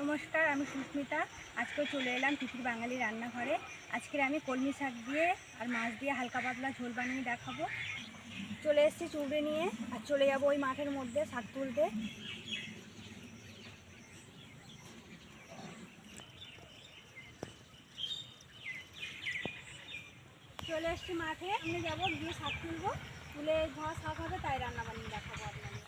নমস্কার, আমি সুস্মিতা। আজকে চলে এলাম তিতির বাঙালি রান্নাঘরে। আজকে আমি কলমি শাক দিয়ে আর মাছ দিয়ে হালকা পাতলা ঝোল বানিয়ে দেখাবো। চলে এসেছি চুবড়ে নিয়ে, আর চলে যাব ওই মাঠের মধ্যে শাক তুলতে। চলে এসেছি মাঠে আমি যাব, গিয়ে শাক তুলবো। তুলে ঘর শাক হবে, তাই রান্না বানিয়ে দেখাবো আপনাদের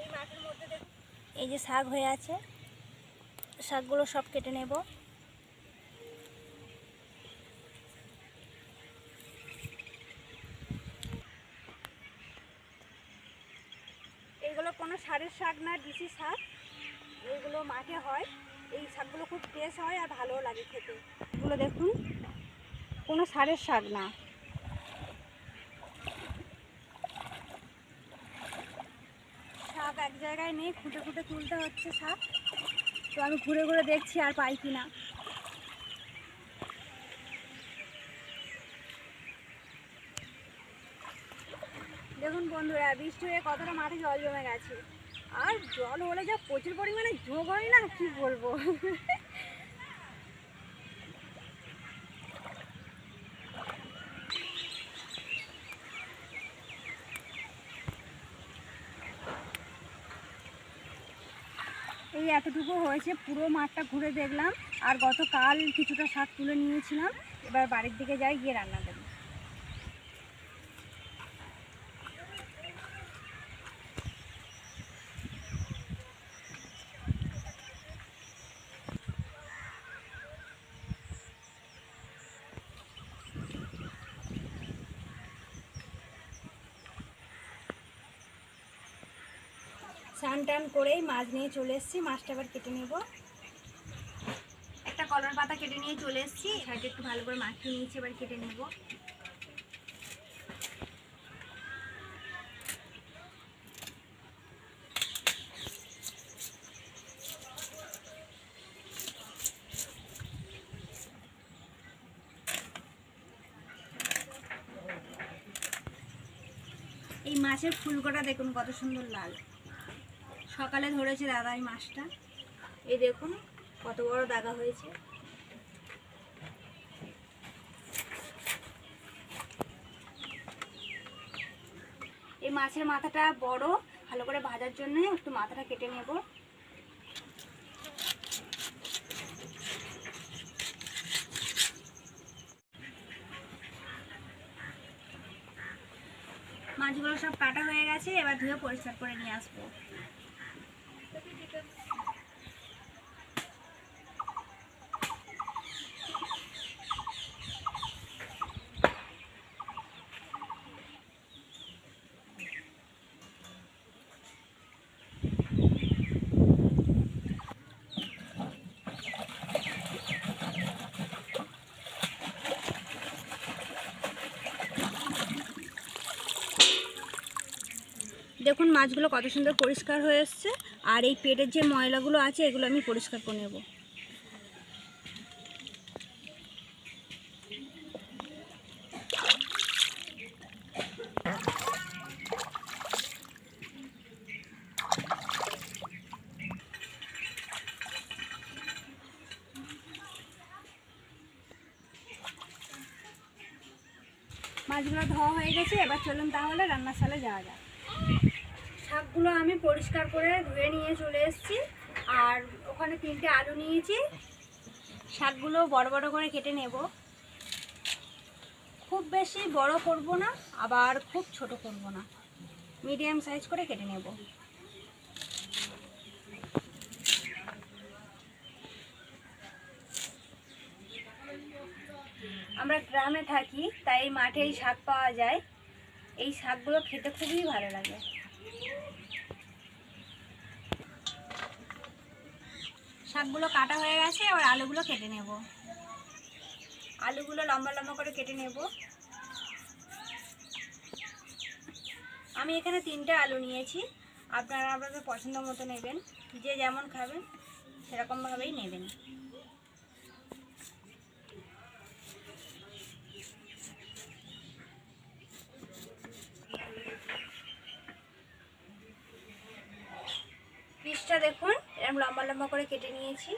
এই মাঠের মধ্যে দেখুন এই যে শাক হয়ে আছে, শাকগুলো সব কেটে নেব। এইগুলো কোনো সারের শাক না ডিসি শাক। এইগুলো মাঠে হয়। এই শাকগুলো খুব ফ্রেশ হয় আর ভালোও লাগে খেতে। এগুলো দেখুন, কোনো সারের শাক না। এক জায়গায় নেই, খুঁটে খুঁটে তুলতে হচ্ছে সাপ তো আমি ঘুরে ঘুরে দেখছি আর পাই কি না দেখুন বন্ধুরা, বৃষ্টি হয়ে কতটা মাঠে জল জমে গেছে। আর জল হলে যা প্রচুর পরিমাণে যোগ হয় না, কি বলব? এতটুকু হয়েছে, পুরো মাঠটা ঘুরে দেখলাম আর গতকাল কিছুটা শাক তুলে নিয়েছিলাম। এবার বাড়ির দিকে যাই, গিয়ে রান্না দেবো। স্নান টান করেই মাছ নিয়ে চলে এসেছি। মাছটা আবার কেটে নেব। একটা কলার পাতা কেটে নিয়ে চলে এসেছি। এটাকে একটু ভালো করে মাখিয়ে নিয়েছি, এবার কেটে নেব। এই মাছের ফুলকোটা দেখুন কত সুন্দর লাল। সকালে ধরেছে দাদা এই মাছটা। এই দেখুন কত বড় দাগা হয়েছে। এই মাছের মাথাটা বড়, ভালো করে ভাজার জন্য একটু মাথাটা কেটে নেব। মাছগুলো সব কাটা হয়ে গেছে, এবার ধুয়ে পরিষ্কার করে নিয়ে আসব। দেখুন, মাছগুলো কত সুন্দর পরিষ্কার হয়ে এসছে। আর এই পেটের যে ময়লাগুলো আছে, এগুলো আমি পরিষ্কার করে নেব। মাছগুলো ধোয়া হয়ে গেছে, এবার চলুন তাহলে রান্নাশালে যাওয়া যাক। শাকগুলো আমি পরিষ্কার করে ধুয়ে নিয়ে চলে এসেছি। আর ওখানে তিনটে আলু নিয়েছি। শাকগুলো বড় বড় করে কেটে নেব। খুব বেশি বড় করব না, আবার খুব ছোট করব না। মিডিয়াম সাইজ করে কেটে নেব। আমরা গ্রামে থাকি, তাই মাঠেই শাক পাওয়া যায়। এই শাকগুলো খেতে খুবই ভালো লাগে। শাকগুলো কাটা হয়ে গেছে, এবার আলুগুলো কেটে নেব। আলুগুলো লম্বা লম্বা করে কেটে নেব। আমি এখানে তিনটে আলু নিয়েছি, আপনারা আপনাদের পছন্দ মতো নেবেন। যে যেমন খাবেন, সেরকমভাবেই নেবেন। লম্বা করে কেটে নিয়েছি।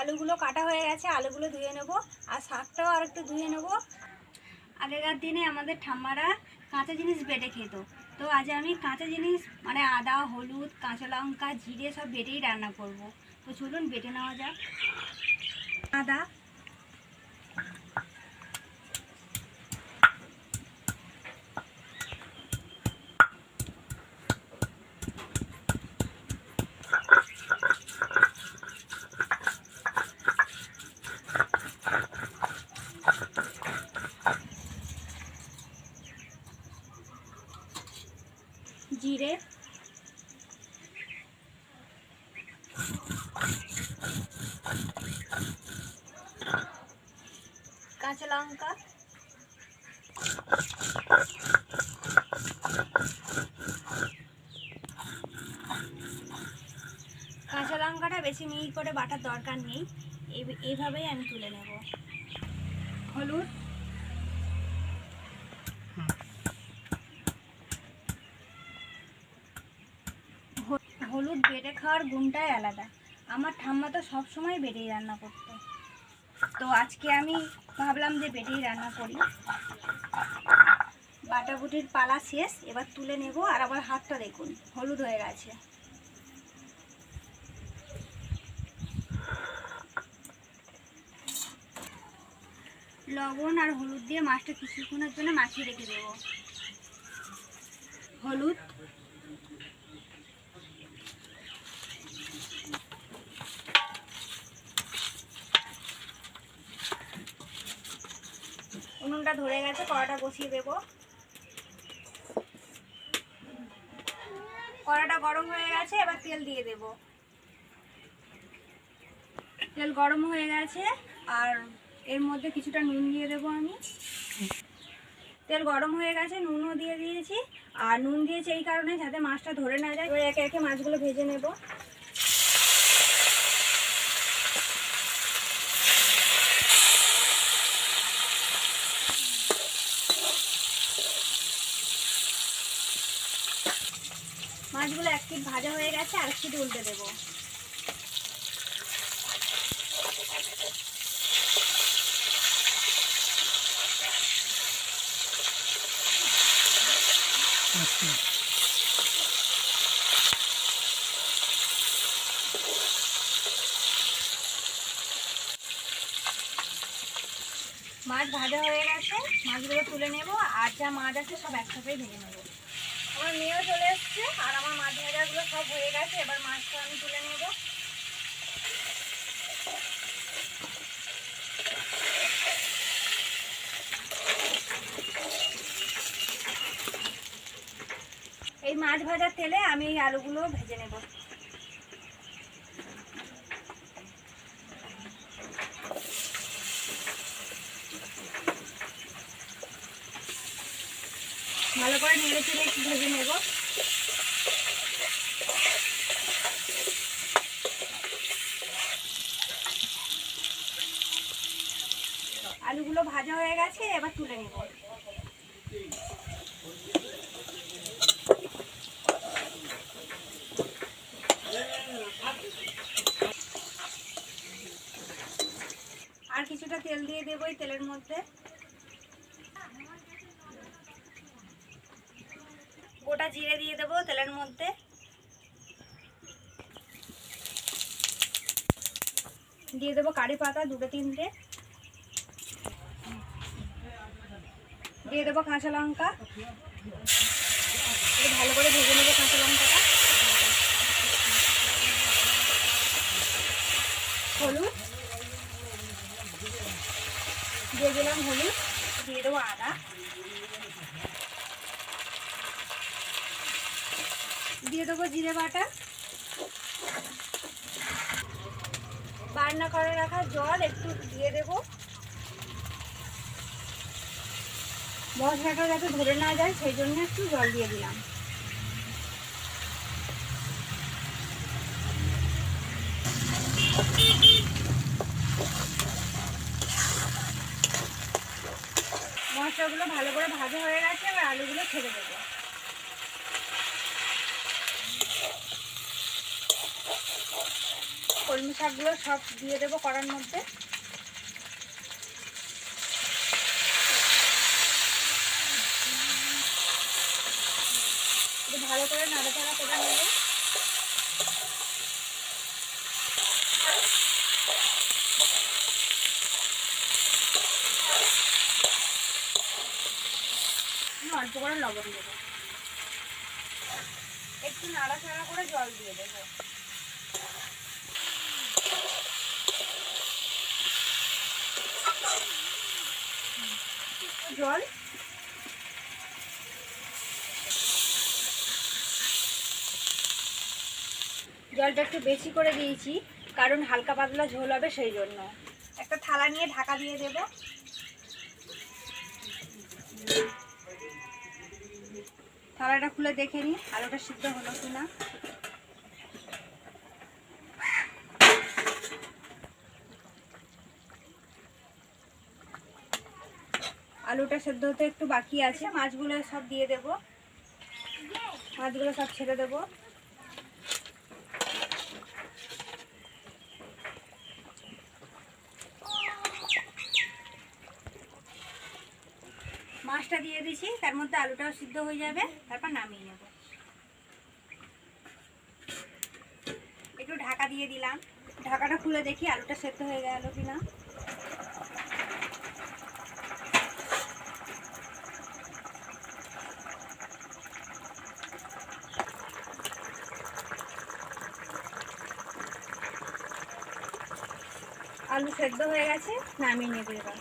আলুগুলো কাটা হয়ে গেছে, আলুগুলো ধুয়ে নেব, আর শাকটাও আর একটু ধুয়ে নেব। আগেকার দিনে আমাদের ঠাম্মারা কাঁচা জিনিস বেটে খেত। তো আজ আমি কাঁচা জিনিস মানে আদা, হলুদ, কাঁচা লঙ্কা, জিরে সব বেটেই রান্না করব। তো চলুন বেটে নেওয়া যাক। আদা জিরে কাঁচা লঙ্কা কাঁচা লঙ্কাটা বেশি মিহি করে বাটার দরকার নেই। এই- এইভাবেই আমি তুলে নেব। হলুদ? হলুদ বেটে খাওয়ার গুণটাই আলাদা। আমার ঠাম্মা তো সবসময় বেটেই রান্না করতো। তো আজকে আমি ভাবলাম যে বেটেই রান্না করি। বাটাবুটির পালা শেষ, এবার তুলে নেব আর আবার হাতটা দেখুন, হলুদ হয়ে গেছে। লবণ আর হলুদ দিয়ে মাছটা কিছুক্ষণের জন্য মাখিয়ে রেখে দেবো। হলুদ উনুনটা ধরে গেছে, কড়াটা বসিয়ে দেব। কড়াটা গরম হয়ে গেছে, এবার তেল দিয়ে দেব। তেল গরম হয়ে গেছে, আর এর মধ্যে কিছুটা নুন দিয়ে দেবো আমি। তেল গরম হয়ে গেছে, নুনও দিয়ে দিয়েছি। আর নুন দিয়েছি এই কারণে যাতে মাছটা ধরে না যায় একে একে মাছগুলো ভেজে নেব মাছগুলো এক পিট ভাজা হয়ে গেছে, আর পিট উল্টে দেবো। মাছ ভাজা হয়ে গেছে, মাছগুলো তুলে নেব, আর যা মাছ আছে সব একসাথেই ভেজে নেব। আমার মেয়েও চলে এসছে, আর আমার মাছ ভাজাগুলো সব হয়ে গেছে, এবার মাছটা আমি তুলে নেব। এই মাছ ভাজার তেলে আমি এই আলুগুলো ভেজে নেব। করে নেড়ে চেড়ে একটু ভেজে নেব। আলুগুলো ভাজা হয়ে গেছে, এবার তুলে নেব। আর কিছুটা তেল দিয়ে দেবো তেলের মধ্যে। গোটা জিরে দিয়ে দেবো তেলের মধ্যে। দিয়ে দেবো কারি পাতা দুটো তিনটে। দিয়ে দেবো কাঁচা লঙ্কা। মশলাটা যাতে ধরে না যায়, সেই জন্য একটু জল দিয়ে দিলাম। মশলাগুলো ভালো করে ভাজা হয়ে গেছে, এবার আলুগুলো ছেড়ে দেবো। কলমি শাকগুলো সব দিয়ে দেবো কড়ার মধ্যে। নাড়াচাড়া করে জল দিয়ে দেবো। জল? জলটা একটু বেশি করে দিয়েছি, কারণ হালকা পাতলা ঝোল হবে সেই জন্য। একটা থালা নিয়ে ঢাকা দিয়ে দেবো। থালাটা খুলে দেখে নিই আলুটা সিদ্ধ হলো কিনা। আলুটা সেদ্ধ হতে একটু বাকি আছে, মাছগুলো সব দিয়ে দেবো। মাছগুলো সব ছেড়ে দেবো। মাছটা দিয়ে দিছি, তার মধ্যে আলুটাও সিদ্ধ হয়ে যাবে, তারপর নামিয়ে নেব। একটু ঢাকা দিয়ে দিলাম। ঢাকাটা খুলে দেখি আলুটা সেদ্ধ হয়ে গেল কিনা। আলু সেদ্ধ হয়ে গেছে, নামিয়ে নেবে এবার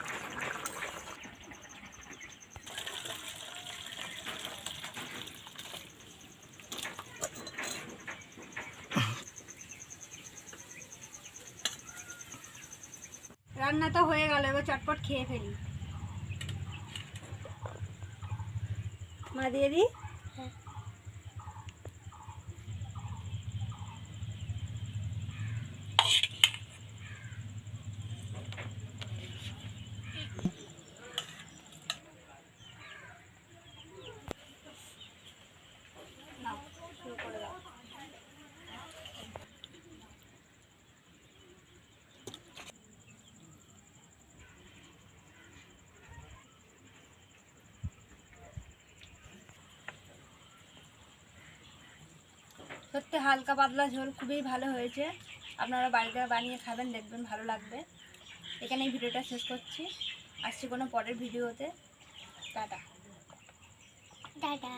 রান্না তো হয়ে গেল এবার চটপট খেয়ে ফেলি। মা দিয়ে দিই সত্যি হালকা পাতলা ঝোল খুবই ভালো হয়েছে। আপনারা বাড়িতে বানিয়ে খাবেন, দেখবেন ভালো লাগবে। এখানেই ভিডিওটা শেষ করছি। আসছি কোনো পরের ভিডিওতে। টাটা। টাটা।